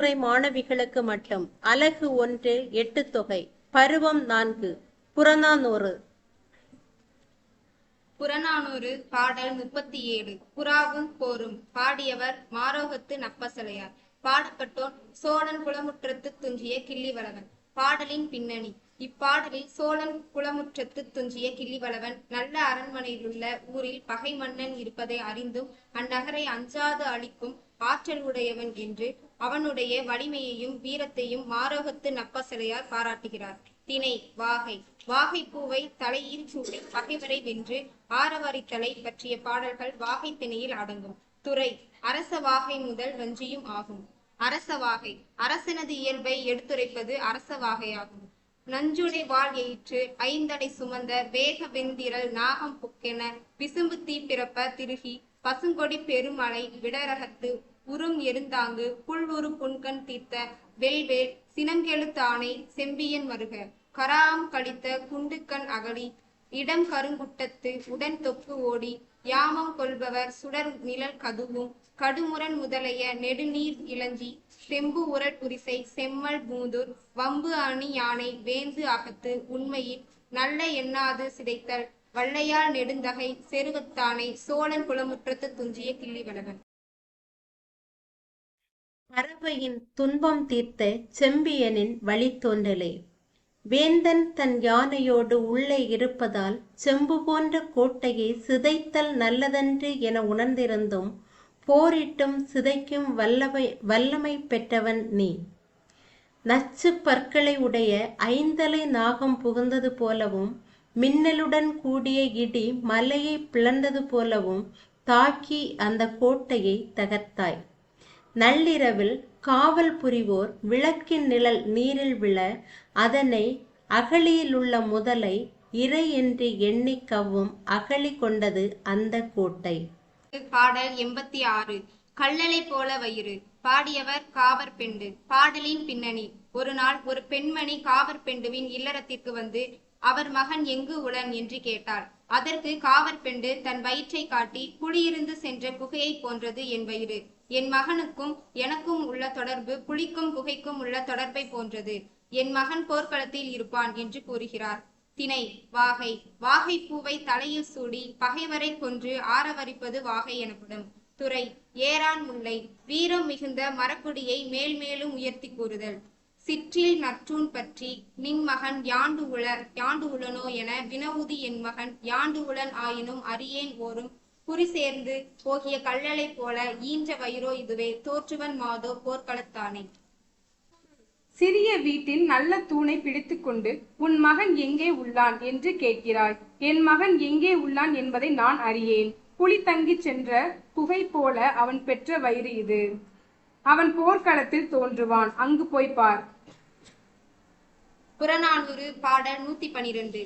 துறை மாணவிகளுக்கு மட்டும். அலகு ஒன்று எட்டு தொகை. பருவம் நான்கு. புறநானூறு. புறநானூறு பாடல் முப்பத்தி ஏழு. புறாவும் போரும். பாடியவர் மாரோகத்து நப்பசலையார். பாடப்பட்டோன் சோழன் குளமுற்றத்து துஞ்சிய கிள்ளிவளவன். பாடலின் பின்னணி. இப்பாடலில் சோழன் குளமுற்றத்து துஞ்சிய கிள்ளிவளவன் நல்ல அரண்மனையிலுள்ள ஊரில் பகை மன்னன் இருப்பதை அறிந்தும் அந்நகரை அஞ்சாது அளிக்கும் ஆற்றல் உடையவன் என்று அவனுடைய வலிமையையும் வீரத்தையும் மாரோகத்து நப்பசலையார் பாராட்டுகிறார். திணை வாகை. வாகை பூவை தலையில் சூடி பகைவரை வென்று ஆரவரித்தலை பற்றிய பாடல்கள் வாகை திணையில் அடங்கும். துறை அரச வாகை முதல் வஞ்சியும் ஆகும். அரச வாகை அரசனது இயல்பை எடுத்துரைப்பது அரச வாகையாகும். நஞ்சுடை வாழ் எயிற்று ஐந்தடை சுமந்த வேக வெந்திரல் நாகம் புக்கென விசும்பு தீ பிறப்ப திருகி பசுங்கொடி பெருமலை விடரகத்து உறும் எருந்தாங்கு புல்வுரு புன்கண் தீர்த்த வெல்வேல் சினங்கெழுத்தானை செம்பியன் மருக கராம் கழித்த குண்டுக்கண் அகலி இடம் கருங்குட்டத்து உடன் தொப்பு ஓடி. யாமம் கொள்பவர் சுடர் நிழல் கதுவும் கடுமுரண் முதலைய நெடுநீர் இளஞ்சி. செம்பு உரட் புரிசை செம்மல் பூந்தூர் வம்பு அணி யானை வேந்து அகத்து உண்மையில் நல்ல எண்ணாது சிதைத்தல் வள்ளையால் நெடுந்தகை செருகத்தானை சோழன் குளமுற்றத்து துஞ்சிய கிள்ளிவளவன் பறவையின் துன்பம் தீர்த்த செம்பியனின் வழித்தோன்றலே. வேந்தன் தன் யானையோடு உள்ளே இருப்பதால் செம்பு போன்ற கோட்டையை சிதைத்தல் நல்லதன்று என உணர்ந்திருந்தும் போரிட்டும் சிதைக்கும் வல்லமை வல்லமை பெற்றவன் நீ. நச்சு பற்களை உடைய ஐந்தலை நாகம் புகுந்தது போலவும் மின்னலுடன் கூடிய இடி மலையை பிளந்தது போலவும் தாக்கி அந்த கோட்டையை தகர்த்தாய். நள்ளிரவில் காவல் புரிவோர் விளக்கின் நிழல் நீரில் விழ அதனை அகழியிலுள்ள முதலை இறை என்று எண்ணி கவ்வும் அகழி கொண்டது அந்த கோட்டை. பாடல் எண்பத்தி ஆறு கல்லலை போல வயிறு. பாடியவர் காவர் பெண்டு. பாடலின் பின்னணி ஒரு நாள் ஒரு பெண்மணி காவர் பெண்டுவின் இல்லறத்திற்கு வந்து அவர் மகன் எங்கு உளன்? என்று கேட்டாள் அதற்கு காவற்பெண்டு தன் வயிற்றை காட்டி புலியிருந்து சென்ற குகையை போன்றது என் வயிறு. என் மகனுக்கும் எனக்கும் உள்ள தொடர்பு புலிக்கும் குகைக்கும் உள்ள தொடர்பை போன்றது. என் மகன் போர்க்களத்தில் இருப்பான் என்று கூறுகிறார். திணை வாகை. வாகை பூவை தலையில் சூடி பகைவரை கொன்று ஆரவரிப்பது வாகை எனப்படும். துறை ஏரான் முல்லை. வீரம் மிகுந்த மரக்குடியை மேல் மேலும் உயர்த்தி கூறுதல். சிற்றில் நற்றூன் பற்றி நின் மகன் யாண்டு உள யாண்டு உளனோ என வினவுதி என் மகன் யாண்டு உளன் ஆயினும் அறியேன் ஓரும் குறி சேர்ந்து போகிய கல்லலை போல ஈன்ற வயிறோ இதுவே தோற்றுவன் மாதோ போர்க்களத்தானே. சிறிய வீட்டில் நல்ல தூணை பிடித்துக்கொண்டு உன் மகன் எங்கே உள்ளான் என்று கேட்கிறாய். என் மகன் எங்கே உள்ளான் என்பதை நான் அறியேன். புலி தங்கிச் சென்ற புகை போல அவன் பெற்ற வயிறு இது. அவன் போர்க்களத்தில் தோன்றுவான். அங்கு போய் பார். புறநானூறு பாடல் நூத்தி பனிரெண்டு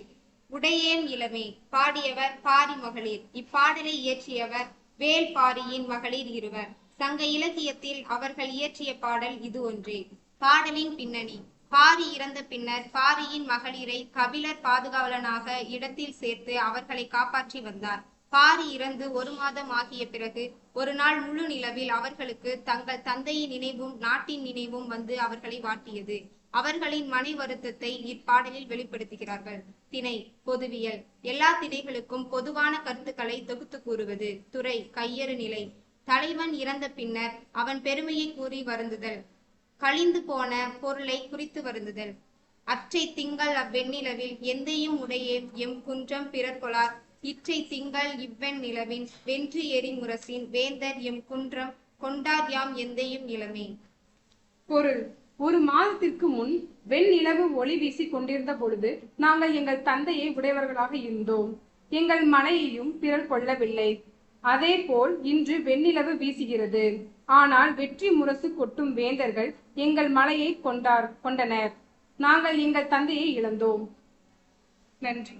உடையேன் இளமே பாடியவர் பாரி மகளிர். இப்பாடலை இயற்றியவர் வேல் பாரியின் மகளிர் இருவர். சங்க இலக்கியத்தில் அவர்கள் இயற்றிய பாடல் இது ஒன்றே. பாடலின் பின்னணி. பாரி இறந்த பின்னர் பாரியின் மகளிரை கபிலர் பாதுகாவலனாக இடத்தில் சேர்த்து அவர்களை காப்பாற்றி வந்தார். பாரி இறந்து ஒரு மாதம் ஆகிய பிறகு ஒரு நாள் முழு நிலவில் அவர்களுக்கு தங்கள் தந்தையின் நினைவும் நாட்டின் நினைவும் வந்து அவர்களை வாட்டியது. அவர்களின் மனை வருத்தத்தை இப்பாடலில் வெளிப்படுத்துகிறார்கள். திணை பொதுவியல். எல்லா திணைகளுக்கும் பொதுவான கருத்துக்களை தொகுத்து கூறுவது. துறை கையறு நிலை. தலைவன் இறந்த பின்னர் அவன் பெருமையை கூறி வருந்துதல். கழிந்து போன பொருளை குறித்து வருந்துதல். அற்றை திங்கள் அவ்வெண்ணிலவில் எந்தையும் உடையே எம் குன்றம் பிறர் கொளார் இற்றை திங்கள் இவ்வெண் நிலவின் வென்று எரி முரசின் வேந்தர் எம் குன்றம் கொண்டார் யாம் எந்தையும் இளமே பொருள். ஒரு மாதத்திற்கு முன் வெண்ணிலவு ஒளி வீசிக் கொண்டிருந்த பொழுது நாங்கள் எங்கள் தந்தையை உடையவர்களாக இருந்தோம். எங்கள் மனையையும் பிறர் கொள்ளவில்லை. அதேபோல் இன்று வெண்ணிலவு வீசுகிறது. ஆனால் வெற்றி முரசு கொட்டும் வேந்தர்கள் எங்கள் மலையை கொண்டார் கொண்டனர். நாங்கள் எங்கள் தந்தையை இழந்தோம். நன்றி.